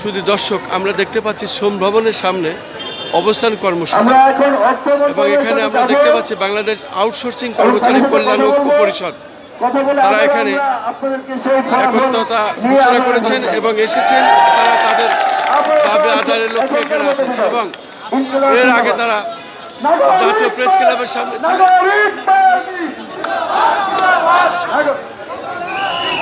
শুধু দর্শক আমরা দেখতে পাচ্ছি সোম ভবনের সামনে অবস্থান কর্মসূচি। এবং এখানে আমরা দেখতে পাচ্ছি বাংলাদেশ আউটসোর্সিং কর্মচারী কল্যাণ ঐক্য পরিষদ। তারা এখানে একত্রতা ঘোষণা করেছেন এবং এসেছেন। তারা তাদের দাবি আদায়ের লক্ষ্যে এখানে আছেন। এবং এর আগে তারা জাতীয় প্রেস ক্লাবের সামনে ছিলেন।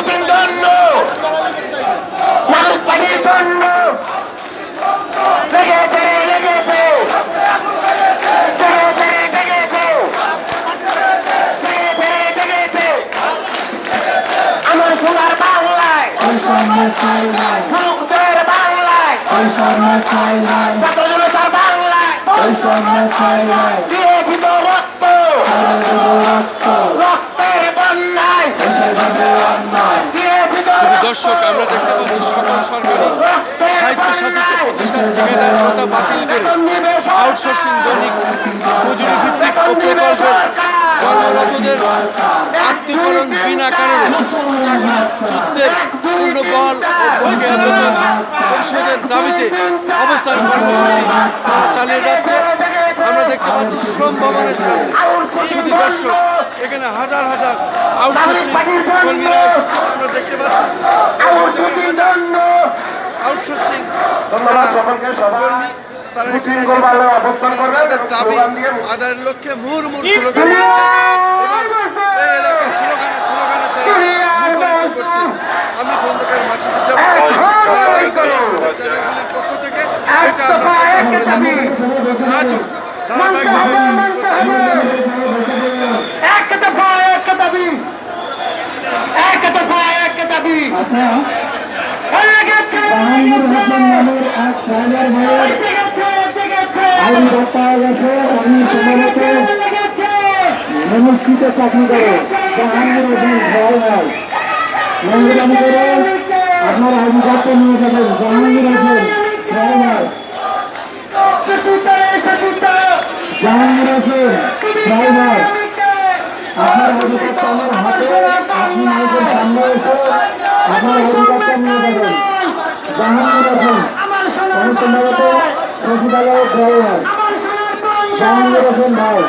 শুটিং জন্য। পার্টির জন্য। লেগেছে লেগেছে। আমার সোনার বাংলায়। বাংলায়। জনতার বাংলায়। বিরোধিত রক্ত দর্শক, আমরা দেখতে পাচ্ছি সকল সরকারি সাথিত্য প্রতিষ্ঠান ঠিকাদার কথা বাতিল করে আউটসোর্সিং দৈনিক মজুরি ভিত্তিক ও প্রকল্পের কর্মরতদের আত্মীকরণ বিনা কারণে চাকরি যুদ্ধের পূর্ণ বহল ও বকেয়া দাবিতে অবস্থান কর্মসূচি তারা চালিয়ে যাচ্ছে। আমরা দেখতে পাচ্ছি শ্রম ভবনের সামনে। শুধু দর্শক এখানে হাজার হাজার কর্মীরা আমরা দেখতে পাচ্ছি। তারা এখানে তাদের দাবি আদায়ের লক্ষ্যে মুহুর্মুহু স্লোগান দিচ্ছে। এই এলাকায় স্লোগানে স্লোগানে তারা মুখরিত আমি খন্দকার পক্ষ থেকে এটা আমরা ধারাবাহিকভাবে এটা আমি প্রচার করে যাচ্ছি। এক দফা এক দাবি। এক দফা এক দাবি। গেছে অনুষ্ঠিত চাকরি করে জাহাঙ্গীর হোসেন ড্রাইভার মেহরবানি করে আপনার আইডি নিয়ে যাবেন। জাহাঙ্গীর হোসেন ড্রাইভার সুসুতা সুসুতা জাহাঙ্গীর হোসেন ড্রাইভার আপনার আইডি কার্ডটা আমার হাতে আপনি মাইকের সামনে এসে আপনার আইডি কার্ডটা নিয়ে যাবেন জাহাঙ্গীর হোসেন আমার সোনার উনি সম্ভবত জাহাঙ্গীর হোসেন ভাই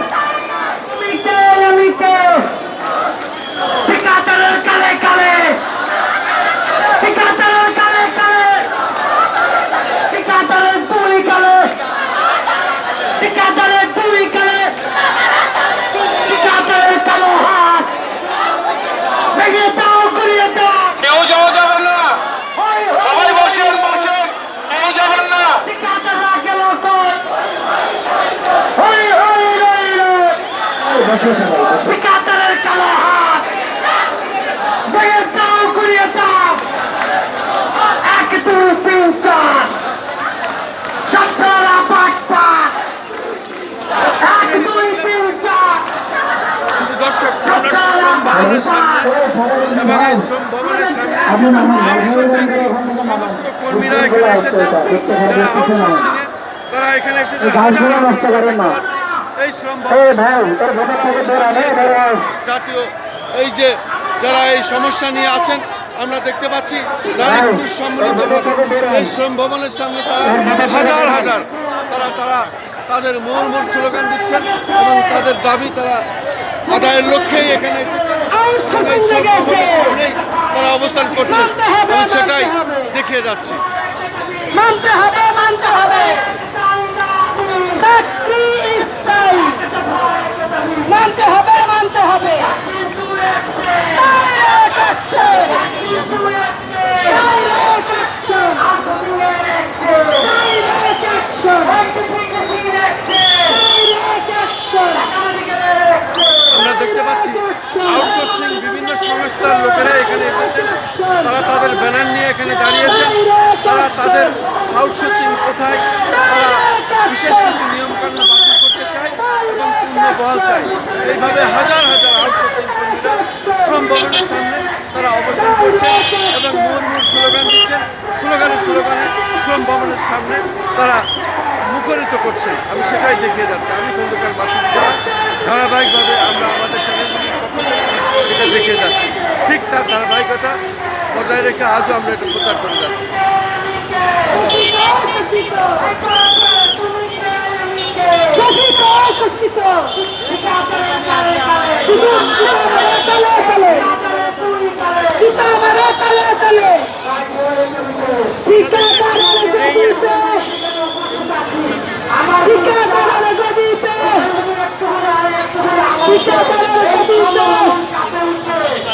আমি কে আমি কে ঠিকাদারের কালে কালে ঠিকাদারের কালে কালে ঠিকাদারের দুই কালে ঠিকাদারের দুই কালে ঠিকাদারের কালো হাত ভেঙে দাও করিয়ে দাও কেউ যাওয়া যাবে না হই হই সবাই বসেন বসেন কেউ যাবেন না ঠিকাদাররা গেল কই হই হই রই রই ঠিকাদারের কালো হাত। ভেঙে দাও করিয়ে দাও। এক দুই তিন চার। সতেরো পাঁচ পাঁচ এক দুই তিন চার। দর্শক ভবনের সামনে সমস্ত কর্মীরা এখানে এসেছেন। যারা তারা এখানে এসেছে নষ্ট করেন না। এই শ্রম জাতীয় এই যে যারা এই সমস্যা নিয়ে আছেন আমরা দেখতে পাচ্ছি নারী পুরুষ সম্মিলিত এই শ্রম ভবনের সামনে তারা হাজার হাজার তারা তারা তাদের মন মূল স্লোগান দিচ্ছেন এবং তাদের দাবি তারা আদায়ের লক্ষ্যেই এখানে এসেছেন তারা অবস্থান করছেন এবং সেটাই দেখিয়ে যাচ্ছি। মানতে হবে মানতে হবে। Action! আমরা দেখতে পাচ্ছি রাস্তার লোকেরা এখানে তারা তাদের ব্যানার নিয়ে এখানে তাদের কোথায়? তারা বিশেষ কিছু নিয়মকানুন বাতিল পূর্ণ বহাল চায় এইভাবে হাজার হাজার আউটসোর্সিং কর্মীরা শ্রম ভবনের সামনে তারা অবস্থান করছেন এবং মুহুর্মুর স্লোগান দিচ্ছেন। স্লোগানে স্লোগানে শ্রম ভবনের সামনে তারা মুখরিত করছেন আমি সেটাই দেখিয়ে যাচ্ছি। আমি খন্দকার বাসিন্দা। যারা ধারাবাহিকভাবে আমরা আমাদের চ্যানেলগুলির এটা দেখিয়ে যাচ্ছি। ঠিক তার ধারাবাহিকতা বজায় রেখে আজও আমরা এটা প্রচার করে যাচ্ছি। গদিতে